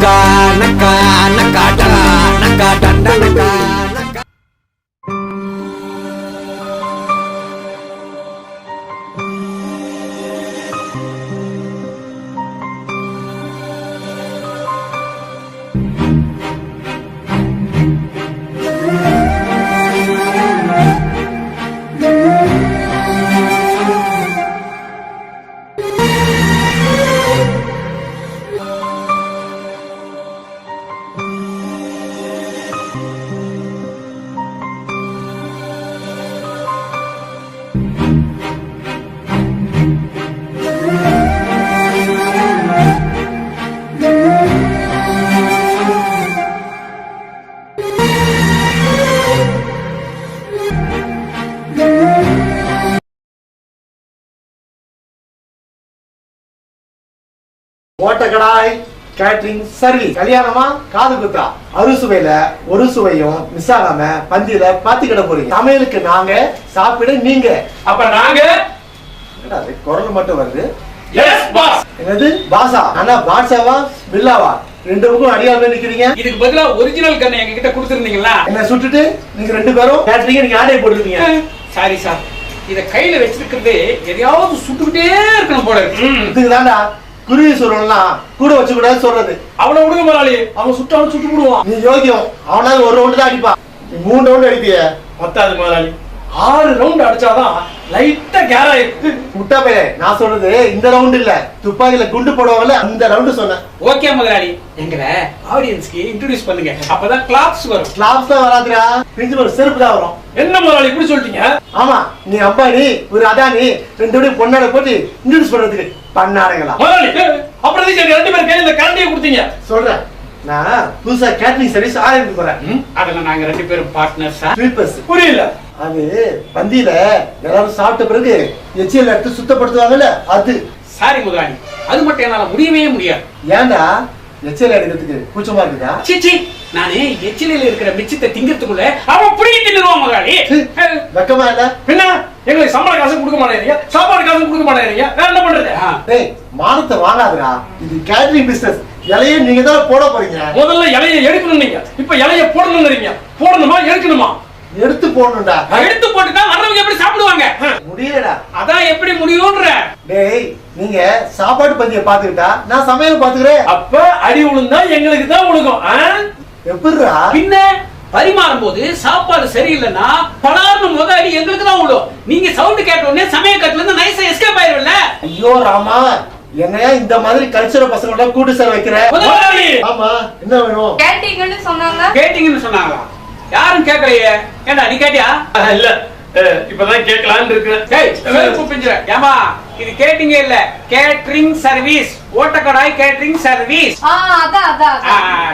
நக்கா நக்கா நக்கா டா நக்கா டண்டா நக்கா. ஓட்டக்கடாய் கேட்டரிங் சர்வீஸ். கல்யாணமா? காது குத்தா. அறுசுவையில ஒரு சுவையும் மிஸ் ஆகாம பந்தியில பாத்துக்கிட போறீங்க. சமையலுக்கு நாங்க சாப்பிட நீங்க. அப்ப நாங்க? குரல் மட்டும் வருது. என்னது? பாசா ஆனா பாட்ஷாவா? பில்லாவா? ரெண்டு பக்கம் அடியாம நிக்கிறீங்க. இதுக்கு பதிலா ஒரிஜினல் கண்ணை எங்க கிட்ட கொடுத்துருந்தீங்களா? என்ன சுட்டுட்டு? நீங்க ரெண்டு பேரும் கேட்டரிங்க நீங்க ஆடை போட்டுருக்கீங்க. சாரி சார் இத கையில வச்சிருக்கிறது எதையாவது சுட்டுக்கிட்டே இருக்கணும் போல இருக்கு. இதுக்கு குருவி சொல்லலாம் கூட வச்சு கூடாது சொல்றது. அவனை விடுங்க முதலாளி. அவன் சுட்டாலும் சுட்டு விடுவான் நீ யோகியம் அவனால ஒரு ரவுண்டு தான் அடிப்பான். நீ மூணு ரவுண்டு அடிப்பிய. பத்தாது முதலாளி. ஆறு ரவுண்ட் அடிச்சாதான் லைட்டா கேரா இருக்கு முட்டா பைய நான் சொல்றது இந்த ரவுண்டு இல்ல. துப்பாக்கில குண்டு போடுவாங்கல்ல அந்த ரவுண்டு சொன்னேன். ஓகே முதலாளி. எங்களை ஆடியன்ஸ்க்கு இன்ட்ரோடியூஸ் பண்ணுங்க. அப்பதான் கிளாப்ஸ் வரும். கிளாப்ஸ் தான் வராதுடா. பிரின்சிபல் செருப்பு தான் வரும். என்ன முதலாளி இப்படி சொல்லிட்டீங்க ஆமா நீ அம்பானி ஒரு அதானி ரெண்டு பேரும் பொண்ணாட போட்டு இன்ட்ரடியூஸ் பண்றதுக்கு. பண்ணாடுங்களா அப்புறம் ரெண்டு பேர் கையில கரண்டியை கொடுத்தீங்க? சொல்றேன். நான் புதுசா கேட்டரிங் சர்வீஸ் ஆரம்பிக்க போறேன். அதுல நாங்க ரெண்டு பேரும் பார்ட்னர்ஸா ஸ்வீப்பர்ஸ் புரியல. அது பந்தியில எல்லாரும் சாப்பிட்ட பிறகு எச்சியல் எடுத்து சுத்தப்படுத்துவாங்கல்ல அது. சாரி முதலாளி அது மட்டும் என்னால முடியவே முடியாது. ஏன்டா எச்சியல் எடுக்கிறதுக்கு கூச்சமா இருக்குதா? சீச்சி நானே எச்சிலையில இருக்கிற மிச்சத்தை திங்கிறதுக்குள்ள அவன் புடிங்கி தின்னுருவான் முதலாளி. வெக்கமா இல்ல? பின்ன? எங்களுக்கு சம்பள காசு கொடுக்க மாட்டேங்கிறீங்க சாப்பாடு காசு கொடுக்க மாட்டேங்கிறீங்க வேற என்ன பண்றது? டேய் மானத்தை வாங்காதடா. இது கேட்டரிங் பிசினஸ் இலையே நீங்க தான் போட போறீங்க. முதல்ல இலைய எடுக்கணும் நீங்க. இப்ப இலைய போடணும்ன்றீங்க போடணுமா எடுக்கணுமா? எடுத்து போடணும்டா. எடுத்து போட்டுட்டா வர்றவங்க எப்படி சாப்பிடுவாங்க? முடியலடா. அதான் எப்படி முடியும்ன்ற. டேய் நீங்க சாப்பாடு பந்திய பாத்துக்கிட்டா நான் சமையல் பாத்துக்கிறேன் அப்ப அடி விழுந்தா எங்களுக்கு தான் விழுகும் ஆ? எப்படிடா பின்ன பரிமாறும் போது சாப்பாடு சரியில்லைன்னா பலார்னு முத அடி எங்களுக்கு தான் விடும் நீங்க சவுண்ட் கேட்ட உடனே சமய கட்டுல இருந்து நைஸா எஸ்கேப் ஆயிரும்ல? ஐயோ ராமா என்னையா இந்த மாதிரி கல்ச்சரல் பசங்களோட கூட்டு சேர வைக்கிற? ஆமா என்ன வேணும்? கேட்டீங்கன்னு சொன்னாங்க. கேட்டீங்கன்னு சொன்னாங்களா? யாரும் கேட்கலையே. ஏண்டா நீ கேட்டியா? இல்ல. இப்பதான் கேட்கலான்னு இருக்கிறேன் டேய் செருப்பு பிஞ்சிர ஏமா இது கேட்டிங்க இல்ல? கேட்டரிங் சர்வீஸ் ஓட்டக்கடாய் கேட்டரிங் சர்வீஸ் ஆ அதான் அதான்.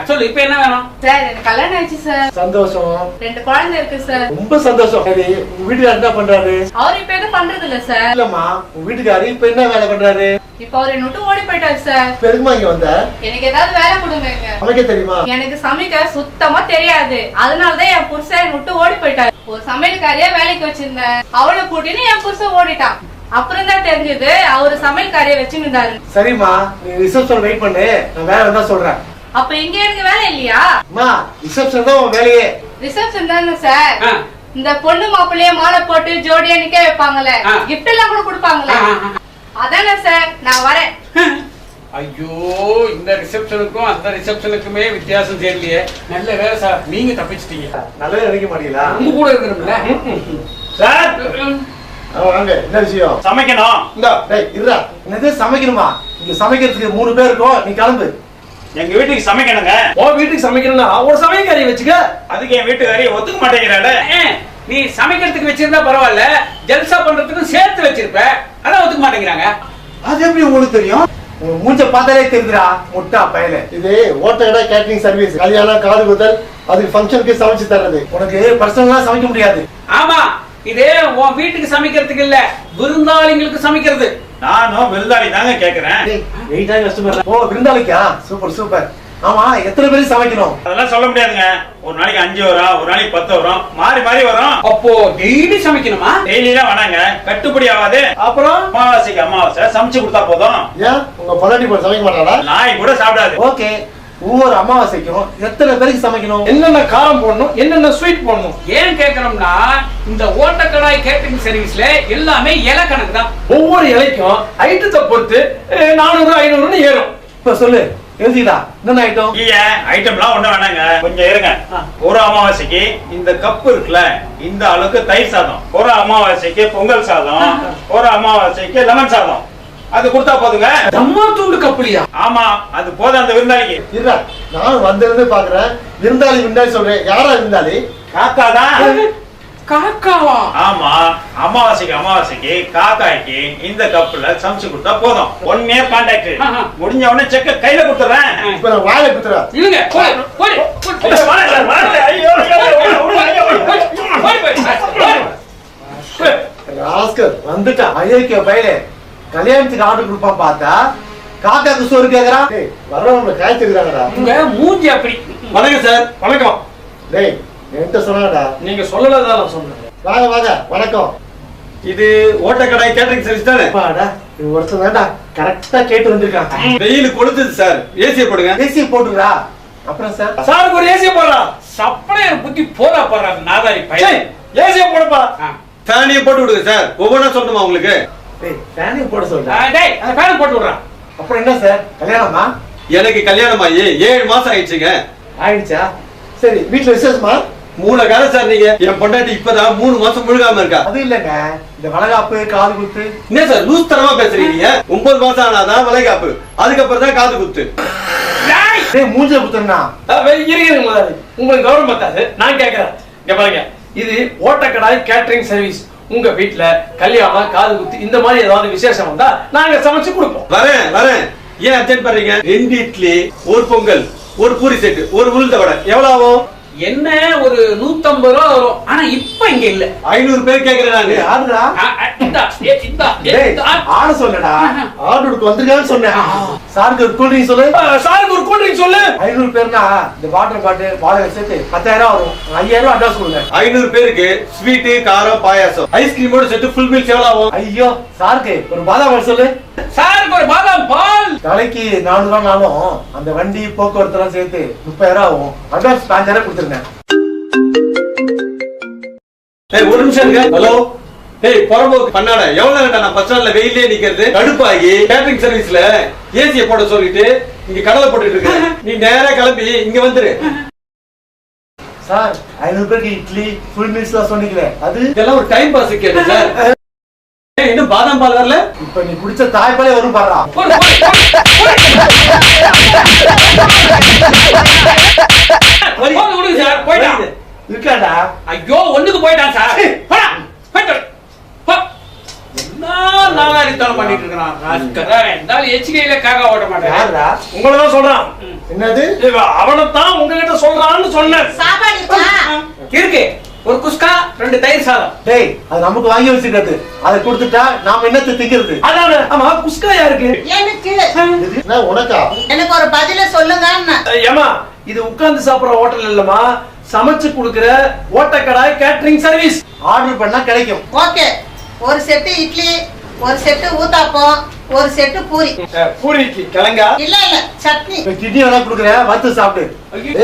சொல்லு இப்போ என்ன வேணும்? சார் எனக்கு கல்யாணம் ஆயிடுச்சு சார். சந்தோஷம். ரெண்டு குழந்தை இருக்கு சார். ரொம்ப சந்தோஷம். சரி உங்க வீட்டுக்காரர் என்ன பண்றாரு? அவர் இப்ப எதுவும் பண்றது இல்ல சார். இல்லம்மா உங்க வீட்டுக்காரர் இப்ப என்ன வேலை பண்றாரு? இப்ப அவர் என்ன விட்டு ஓடி போயிட்டாரு சார். எதுக்குமா இங்க வந்த? எனக்கு ஏதாவது வேலை கொடுங்க சமைக்க தெரியுமா? எனக்கு சமைக்க சுத்தமா தெரியாது. அதனாலதான் என் புருஷன் என்னை விட்டு ஓடி போயிட்டாரு. ஒரு சமையல்காரியா வேலைக்கு வச்சிருந்தேன். அவளை கூட்டின்னு என் புருஷன் ஓடிட்டான். அப்புறம் தான் தெரிஞ்சது அவரு சமையல்காரியா வச்சுருந்தாரு. சரிம்மா நீ ரிசப்ஷன் வெயிட் பண்ணு. நான் வேலை வந்தா சொல்றேன். அப்ப இங்க எனக்கு வேலை இல்லையா? அம்மா ரிசப்ஷன் தான் உன் வேலையே. ரிசப்ஷன் தானே சார். இந்த பொண்ணு மாப்பிள்ளைய மாலை போட்டு ஜோடியா நிக்க வைப்பாங்கல்ல gift எல்லாம் கூட கொடுப்பாங்கல்ல அதானே சார் நான் வரேன். ஐயோ இந்த ரிசப்ஷனுக்கும் அந்த ரிசப்ஷனுக்குமே வித்தியாசம் தெரியலையே. நல்ல வேலை சார். நீங்க தப்பிச்சிட்டீங்க. நல்லதே நினைக்க மாட்டீங்களா? உங்க கூட இருக்கணும்ல. சார். வாங்க என்ன விஷயம்? சமைக்கணும். இந்தா டேய் இருடா. என்னது சமைக்கணுமா? இங்க சமைக்கிறதுக்கு மூணு பேர் இருக்கோம் நீ கிளம்பு. எங்க வீட்டுக்கு சமைக்கணுங்க. உன் வீட்டுக்கு சமைக்கணும்னா ஒரு சமையல்காரி வச்சுக்க. அதுக்கு என் வீட்டுக்காரி ஒத்துக்க மாட்டேங்கிறாள். நீ சமைக்கிறதுக்கு வச்சிருந்தா பரவாயில்ல. ஜல்சா பண்றதுக்கும் சேர்த்து வச்சிருப்ப. அதான் ஒத்துக்க மாட்டேங்கிறாங்க. அது எப்படி உங்களுக்கு தெரியும்? உங்க மூஞ்ச பார்த்தாலே தெரியுதுடா முட்டா பயல. இது ஓட்டகடா கேட்டரிங் சர்வீஸ். கல்யாணம் காது குத்தல் அதுக்கு ஃபங்க்ஷனுக்கு சமைச்சு தர்றது. உனக்கு பர்சனலா சமைக்க முடியாது. ஆமா இது உன் வீட்டுக்கு சமைக்கிறதுக்கு இல்ல விருந்தாளிங்களுக்கு சமைக்கிறது. நானும் விருந்தாளி தாங்க கேக்குறேன். டேய், வெயிட்டா கஸ்டமர் ஓ விருந்தாளிக்கா? Super super. ஆமா எத்தனை பேருக்கு சமைக்கணும்? அதெல்லாம் சொல்ல முடியாதுங்க. ஒரு நாளைக்கு அஞ்சு வரும் ஒரு நாளைக்கு பத்து வரும் மாறி மாறி வரும். அப்போ டெய்லி சமைக்கணுமா? டெய்லிலாம் வேணாங்க கட்டுப்படி ஆகாது. அப்புறம்? அமாவாசைக்கு அமாவாசை சமைச்சு கொடுத்தா போதும். ஏன்? உங்க பொண்டாட்டி போய் சமைக்க மாட்டாளா? நாய் கூட சாப்பிடாது. ஓகே. ஒவ்வொரு அமாவாசைக்கும் எத்தனை பேருக்கு சமைக்கணும்? என்னென்ன காரம் போடணும்? என்னென்ன ஸ்வீட் போடணும்? ஏன் கேக்குறோம்னா இந்த ஓட்டக்கடாய் கேட்டரிங் சர்வீஸ்ல எல்லாமே இலை கணக்கு தான். ஒவ்வொரு இலைக்கும் ஐட்டத்தை பொறுத்து நானூறு ஐநூறுன்னு ஏறும். இப்ப சொல்லு எழுதிடா என்ன ஐட்டம் ஐயா ஐட்டம்லாம் ஒண்ணும் வேணாங்க. கொஞ்சம் இருங்க. ஒரு அமாவாசைக்கு இந்த கப்பு இருக்குல்ல இந்த அளவுக்கு தயிர் சாதம். ஒரு அமாவாசைக்கு பொங்கல் சாதம். ஒரு அமாவாசைக்கு லெமன் சாதம். அது கொடுத்தா போதுங்க. தம்மா தூண்டு கப்புலியா? ஆமா அது போதும் அந்த விருந்தாளிக்கு. இருடா நான் வந்திருந்து பாக்குறேன். விருந்தாளி விருந்தாளி சொல்றேன். யாரா விருந்தாளி? காக்கா தான் காக்காவா? ஆமா அமாவாசைக்கு அமாவாசைக்கு காக்காய்க்கு இந்த கப்புல சமைச்சு கொடுத்தா போதும். One year contact. முடிஞ்ச உடனே செக்க கையில கொடுத்துறேன் இப்ப நான் வாயில குத்துறா. இல்லங்க. ஆஸ்கர் வந்துட்டான் அயோக்கிய பையலே கல்யாணத்துக்கு ஆர்டர் கொடுப்பான் பார்த்தா காக்காக்கு சோறு கேக்குறான் டேய் வர்றவங்க காய்ச்சிருக்காங்கடா உங்க மூஞ்சி அப்படி. வணக்கம் சார் வணக்கம். டேய் என்கிட்ட சொன்னாடா நீங்க சொல்லலதான் நான் சொன்னேன். வாங்க வாங்க வணக்கம். இது ஓட்டக்கடாய் கேட்டரிங் சர்வீஸ் தானே? அப்பாடா இது ஒருத்தன் தான்டா கரெக்டா கேட்டு வந்திருக்கான். வெயில் கொளுத்துது சார். ஏசியை போடுங்க. ஏசி போட்டுங்களா அப்புறம் சார் சாருக்கு ஒரு ஏசியை போடுறா. சப்பளையர் புத்தி போதா போறாரு நாதாரி சரி பையன் ஏசியை போடுப்பா. ஃபேனையும் போட்டு விடுங்க சார். ஒவ்வொன்றா சொல்லணுமா உங்களுக்கு? ஃபேனையும் போட ஆ, சொல்றா டேய் அந்த ஃபேன் போட்டு விடுறான் அப்புறம் என்ன சார்? கல்யாணமா? எனக்கு கல்யாணம் ஆகி ஏழு மாசம் ஆயிடுச்சுங்க. ஆயிடுச்சா? சரி வீட்டுல விசேஷமா? மூணு காலம் சார் நீங்க. என் பொண்டாட்டி இப்பதான் மூணு மாசம் முழுகாம இருக்கா. அது இல்லங்க. இந்த வளகாப்பு காது குத்து. என்ன சார் லூஸ் தரமா பேசுறீங்க? ஒன்பது மாசம் ஆனாதான் வளைகாப்பு. அதுக்கப்புறம் தான் காது குத்து. மூஞ்சில குத்துனா இருங்க உங்களுக்கு கவனம் பத்தாது. நான் கேட்கறேன் இங்க பாருங்க. இது ஓட்டக்கடாய் கேட்டரிங் சர்வீஸ் உங்க வீட்ல கல்யாணம் காது குத்து இந்த மாதிரி ஏதாவது விசேஷம் வந்தா நாங்க சமைச்சு கொடுப்போம். வரேன் வரேன். ஏன் அர்ஜென்ட் பண்றீங்க ரெண்டு இட்லி ஒரு பொங்கல் ஒரு பூரி செட்டு ஒரு உளுந்த வடை. எவ்வளவு ஆகும்? என்ன ஒரு நூத்தம்பது ரூபா வரும். ஆனா இப்ப இங்க இல்ல. ஐநூறு பேர் கேக்குறேன் நானு. ஆடுடா. ஆட சொல்லடா ஆர்டருக்கு வந்திருக்கான்னு சொன்னேன். சாருக்கு ஒரு கூல்ட்ரிங்க் சொல்லு. சாருக்கு ஒரு சொல்லு. ஐநூறு பேர்னா இந்த வாட்டர் பாட்டில் வாடகை சேர்த்து பத்தாயிரம் வரும். ஐயாயிரம் அட்வான்ஸ் கொடுங்க. ஐநூறு பேருக்கு ஸ்வீட் காரம் பாயாசம். ஐஸ்கிரீமோட செட்டு ஃபுல் மீல்ஸ் எவ்வளவு ஆகும். ஐயோ சாருக்கு ஒரு பாதாம் பால் சொல்லு. சாருக்கு ஒரு பாதாம் பால். தலைக்கு நானூறு ரூபாய்னாலும் அந்த வண்டி போக்குவரத்து எல்லாம் சேர்த்து முப்பதாயிரம் ஆகும். அட்வான்ஸ் பாஞ்சாயிரம் கொடுத்துருங்க. ஏய், ஒரு நிமிஷம் இருங்க. ஹலோ ஏய் புறம்போக்கு பண்ணாட எவ்வளவு நேரம் நான் பஸ் ஸ்டாண்ட்ல வெயிலே நிக்கிறது? கடுப்பாகி கேட்டரிங் சர்வீஸ்ல ஏசிய போட சொல்லிட்டு இங்க கடலை போட்டுட்டு இருக்க நீ நேரா கிளம்பி இங்க வந்துரு சார் ஐநூறு பேருக்கு இட்லி ஃபுல் மீல்ஸ் சொன்னீங்களே அது இதெல்லாம் ஒரு டைம் பாஸ் கேட்டு சார் இன்னும் பாதாம் பால் வரல இப்ப நீ குடிச்ச தாய்ப்பாலே வரும் போயிட்டான் இருக்காடா ஐயோ ஒண்ணுக்கு போயிட்டான் சார் போடா, போயிட்டு வா. போ. என்ன பண்ணிட்டு இருக்கிறான் ராஸ்கரா. இருந்தாலும் எச்சிக்கையில காக்கா ஓட்ட மாட்டேன். உங்களை தான் சொல்றான். என்னது? அவனைத்தான் உங்ககிட்ட சொல்றான்னு சொன்னேன். இருக்கா இருக்கு. ஒரு குஸ்கா ரெண்டு தயிர் சாதம். டேய் அது நமக்கு வாங்கி வச்சிருக்கிறது. அதை கொடுத்துட்டா நாம என்னத்தை திங்கிறது அதான? ஆமா குஸ்கா யாருக்கு? எனக்கு. உனக்கா? எனக்கு ஒரு பதில சொல்லுங்க ஏம்மா இது உட்கார்ந்து சாப்பிடுற ஹோட்டல் சமைச்சு கொடுக்கிற ஓட்டக்கடாய் கேட்டரிங் சர்வீஸ். ஆர்டர் பண்ணா கிடைக்கும். ஓகே. ஒரு செட்டு இட்லி ஒரு செட்டு ஊத்தாப்பம் ஒரு செட்டு பூரி. பூரி இட்லி கிழங்கா? இல்ல இல்ல சட்னி. கிட்னி வேணா கொடுக்குறேன் வறுத்து சாப்பிடு.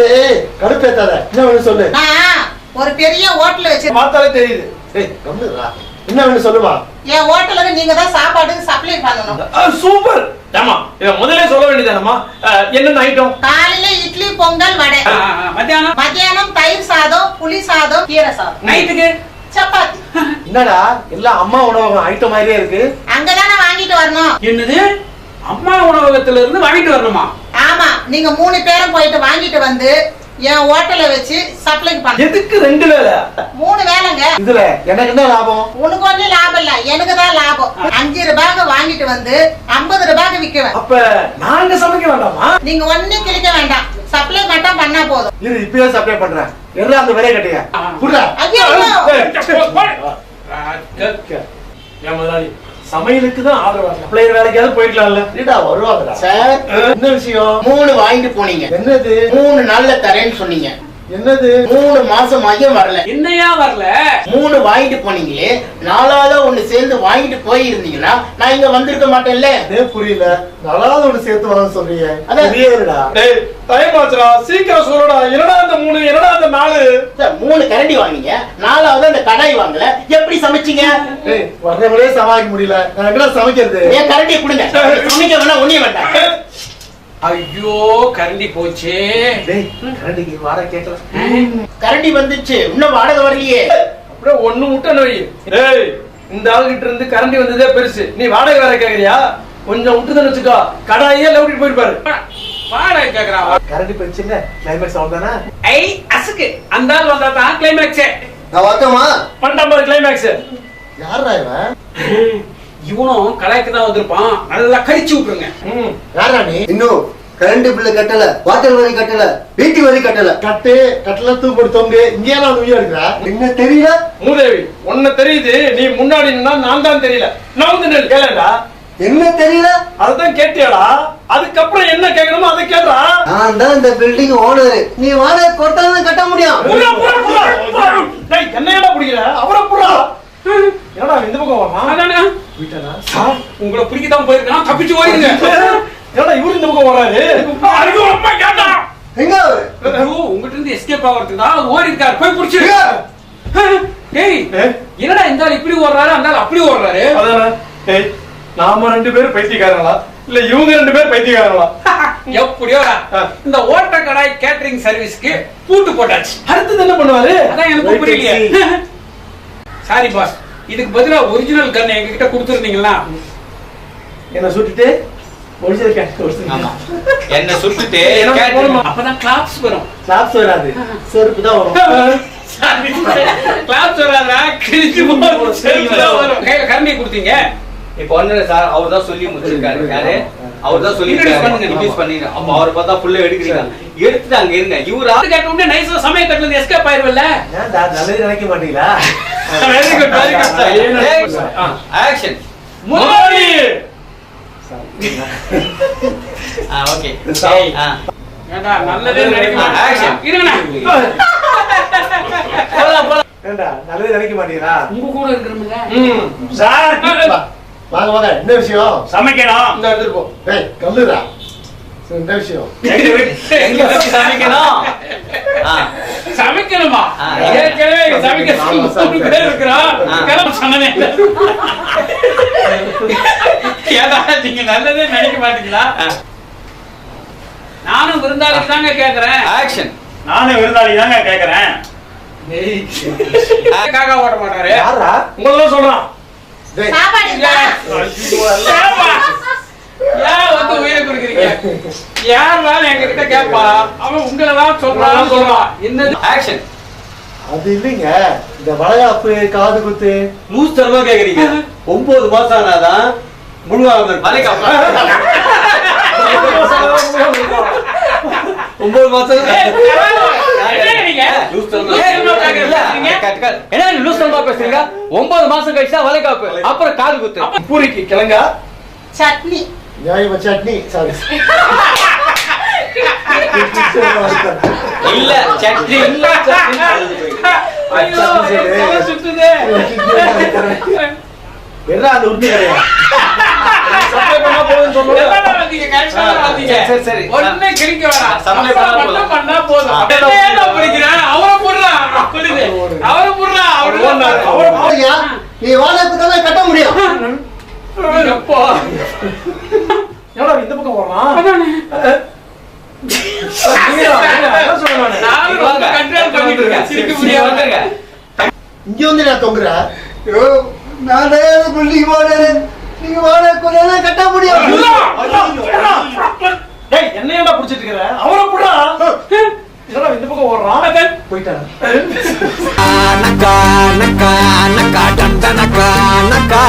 ஏய் கடுப்பேத்தாத. என்ன வேணும் சொல்லு. நான் ஒரு பெரிய ஹோட்டல் வச்சு பார்த்தாலே தெரியுது. ஏய் கம்முடா என்ன வேணும் சொல்லுமா? என் ஹோட்டலுக்கு நீங்க தான் சாப்பாடுக்கு சப்ளை பண்ணணும். சூப்பர் ஏமா இத முதல்ல சொல்ல வேண்டியதானம்மா? அஹ், என்னென்ன ஐட்டம் காலையில இட்லி பொங்கல் வடை. மத்தியானம்? மத்தியானம் தயிர் சாதம் புளி சாதம் கீரை சாதம். நைட்டுக்கு? சப்பாத்தி. என்னடா எல்லாம் அம்மா உணவகம் ஐட்டம் மாதிரியே இருக்கு. அங்கதானே வாங்கிட்டு வரணும். என்னது? அம்மா உணவகத்துல இருந்து வாங்கிட்டு வரணுமா? ஆமா நீங்க மூணு பேரும் போயிட்டு வாங்கிட்டு வந்து என் ஹோட்டலை வச்சு சப்ளை பண்ணணும். எதுக்கு ரெண்டு வேலை? மூணு வேலைங்க. இதுல எனக்கு என்ன லாபம்? உனக்கு ஒன்றும் லாபம் இல்ல எனக்கு தான் லாபம். அஞ்சு ரூபாய்க்கு வாங்கிட்டு வந்து ஐம்பது ரூபாய்க்கு விக்குவேன். அப்ப நாங்க சமைக்க வேண்டாமா? நீங்க ஒண்ணும் கிழிக்க வேண்டாம். சப்ளை மட்டும் பண்ணா போதும். இது இப்பயே சப்ளை பண்றேன். எல்லாம் அந்த விலைய. ஏன் முதலாளி சமையலுக்கு தான் ஆதரவு சப்ளையர் வேலைக்காவது போயிடலாம்ல இல்லடா வருவாங்கடா. சார்? என்ன விஷயம்? மூணு வாங்கிட்டு போனீங்க. என்னது? மூணு நாள்ல தரேன்னு சொன்னீங்க. என்னது? மூணு மாசம் ஆகியும் வரல. என்னையா வரல? மூணு வாங்கிட்டு போனீங்களே நாலாவது ஒண்ணு சேர்ந்து வாங்கிட்டு போயிருந்தீங்கன்னா நான் இங்க வந்திருக்க மாட்டேன்ல. அதே புரியல. நாலாவது ஒண்ணு சேர்த்து வரணும் சொல்றீங்க. டைம் ஆச்சுடா. சீக்கிரம் சொல்லுடா. என்னடா அந்த மூணு? என்னடா அந்த நாலு? மூணு கரண்டி வாங்கினீங்க. நாலாவது அந்த கடாய் வாங்கல. எப்படி சமைச்சீங்க? ஏய் வர்றவங்களே சமாளிக்க முடியல. நான் சமைக்கிறது? என் கரண்டியை கொடுங்க. சமைக்க வேணா ஒண்ணே வேண்டாம். ஐயோ கரண்டி போச்சே. டேய் கரண்டிக்கு வாடகை கேட்கலாம் கரண்டி வந்துச்சு. இன்னும் வாடகை வரலையே. அப்படியே ஒண்ணு முட்டை நோய். டேய் இந்த ஆளுகிட்ட இருந்து கரண்டி வந்ததே பெருசு. நீ வாடகை வேற கேக்குறியா? கொஞ்சம் விட்டுதான் வச்சுக்கோ. கடாயே லவுடிட்டு போயிருப்பாரு. வாடகை கேக்குறான் கரண்டி பிரச்சனை கிளைமேக்ஸ் அவ்வளவுதானா ஐ அசுக்கு. அந்த ஆள் வந்தா தான் கிளைமேக்ஸே நான் வரட்டுமா? பண்ணிட்டான் பாரு கிளைமேக்ஸ் யாரா இவன்? இவனும் கலாய்க்கு தான் வந்திருப்பான். நல்லா கரிச்சு விட்டுருங்க. ம் யாரா நீ? இன்னும் கரண்ட் பில்லு கட்டல வாட்டர் வரி கட்டல வீட்டு வரி கட்டல. கட்டு கட்டல தூக்கு போட்டு தொங்கு இங்கே நான் உயிர் எடுக்கிறா? என்ன தெரியல? மூதேவி உன்ன தெரியுது நீ முன்னாடி நான் தான் தெரியல. நான் வந்து நெல் கேளடா. என்ன தெரியல? அதுதான் கேட்டியாடா. அதுக்கப்புறம் என்ன கேட்கணுமோ அதை கேளுடா நான் தான் இந்த பில்டிங் ஓனர் நீ வாடகை கொடுத்தாலும் கட்ட முடியும். புறா, புறா, புறா, புறா. டேய், என்னையடா பிடிக்கிற? அவரை புறா. என்னடா இந்த பக்கம் அதானே? வீட்டானா சார் உங்களை பிடிக்கதான் போயிருக்கான். தப்பிச்சு ஓடிங்க என்னடா இவரு இந்த பக்கம் வராரு. ஐயோ அம்மா கேட்டான் எங்க ஐயோ உங்ககிட்ட இருந்து எஸ்கேப் ஆகிறதுக்கு தான் ஓடி இருக்காரு. போய் புடிச்சிரு டேய் என்னடா இந்த ஆள் இப்படி ஓடுறாரு? அந்த ஆள் அப்படி ஓடுறாரு? அதானே? டேய் நாம ரெண்டு பேரும் பைத்தியக்காரங்களா? இல்ல இவங்க ரெண்டு பேரும் பைத்தியக்காரங்களா? எப்படியோ இந்த ஓட்ட கடாய் கேட்டரிங் சர்வீஸ்க்கு பூட்டு போட்டாச்சு. அடுத்தது என்ன பண்ணுவாரு? அதான் எனக்கு புரியலையே சாரி பாஸ் இதுக்கு பதிலா ஒரிஜினல் கன் எங்ககிட்ட கொடுத்துருந்தீங்களா? என்ன சுட்டுட்டு ஒரிஜினல் என்ன சுட்டுட்டு என்ன கேட்டு- போடுமா? அப்பதான் கிளாப்ஸ் வரும். கிளாப்ஸ் வராது. செருப்பு தான் வரும். கிளாப்ஸ் வராதா கிழிச்சு போகும் செருப்பு தான் வரும். கையில கரண்டியை கொடுத்தீங்க? இப்ப ஒண்ணு இல்ல சார் அவர் தான் சொல்லி முடிச்சிருக்காரு. யாரு? அவர் தான் சொல்லி பண்ணுங்க. இன்ட்ரடியூஸ் பண்ணிருங்க அப்ப அவர் பார்த்தா ஃபுல்லா எடுக்கிறீங்க எடுத்துட்டு அங்க இருங்க. இவரா? அது கேட்ட உடனே நைஸா சமய கட்டுல இருந்து எஸ்கேப் ஆயிருவல்ல? ஏன்டா நல்லது நினைக்க மாட்டீங்களா? Very good very good action முன்னாடி ஓகே ஏண்டா நல்லதே நினைக்க ஆ, action. மாட்டேன் இருங்கண்ணா. போலாம் போலாம். ஏன்டா நல்லது நினைக்க மாட்டீங்களா? உங்க கூட இருக்கிறோம்ல ம். சார் வாங்க வாங்க. என்ன விஷயம்? சமைக்கணும். இந்த எடுத்துட்டு போ. டேய் கல்லுடா. விஷயம் வச்சு சமைக்கணும்? ஆ, சமைக்கணுமா. ஏற்கனவே சமைக்க பேர் இருக்கிறோம். கிளம்ப. ஏடா நீங்க நல்லதே நினைக்க மாட்டீங்களா? நானும் விருந்தாளிக்கு தாங்க கேக்குறேன். ஆக்ஷன் நானும் விருந்தாளி தாங்க கேக்குறேன். காக்கா ஓட மாட்டாரு? யாரா உங்களதான் சொல்றான். சாப்பாடு? ஏன் வந்து உயிரை கொடுக்குறீங்க? யார் எங்க கிட்ட கேப்பா. அவன் உங்களை தான் சொல்றான். சொல்றான் என்னது? ஆக்ஷன் அது இல்லைங்க. இந்த வளையாப்பு காது குத்து. லூஸ் தரமா கேக்குறீங்க. ஒன்பது மாசம் ஆனாதான் வளைகாப்பு. ஒன்பது மாசம். என்ன? லூஸ் தரமா பேசுறீங்க? ஒன்பது மாசம் கழிச்சா வளைகாப்பு. அப்புறம் காது குத்து. பூரிக்கு கிழங்கா? சட்னி. நியாயமா சட்னி சாரி இல்ல சட்னி இல்ல. என்ன அந்த உருட்டு கடையா சப்ளை பண்ணா. சரி, சரி. வேணாம். சப்ளை பண்ணா. பண்ணா போதும். என்ன பிடிக்கிற? அவரை புடுறா. அவரை புடுறா. அவரை? நீ கொடுத்தாலும் கட்ட முடியும் எப்போ? என்னடா இந்த பக்கம். வந்துருங்க. இங்க வந்து நான் தொங்குற ஐயோ, நான் பில்டிங் ஓனர் நீங்க வாடகை கொடுத்தாலும் கட்ட முடியும். டேய் என்னையடா புடிச்சிட்டு இருக்கிற? அவரை புடுறா. என்னடா இந்த பக்கம் ஓடுறான் அதான். போயிட்டான். நக்கா நக்கா நக்கா டண்டனக்கா நக்கா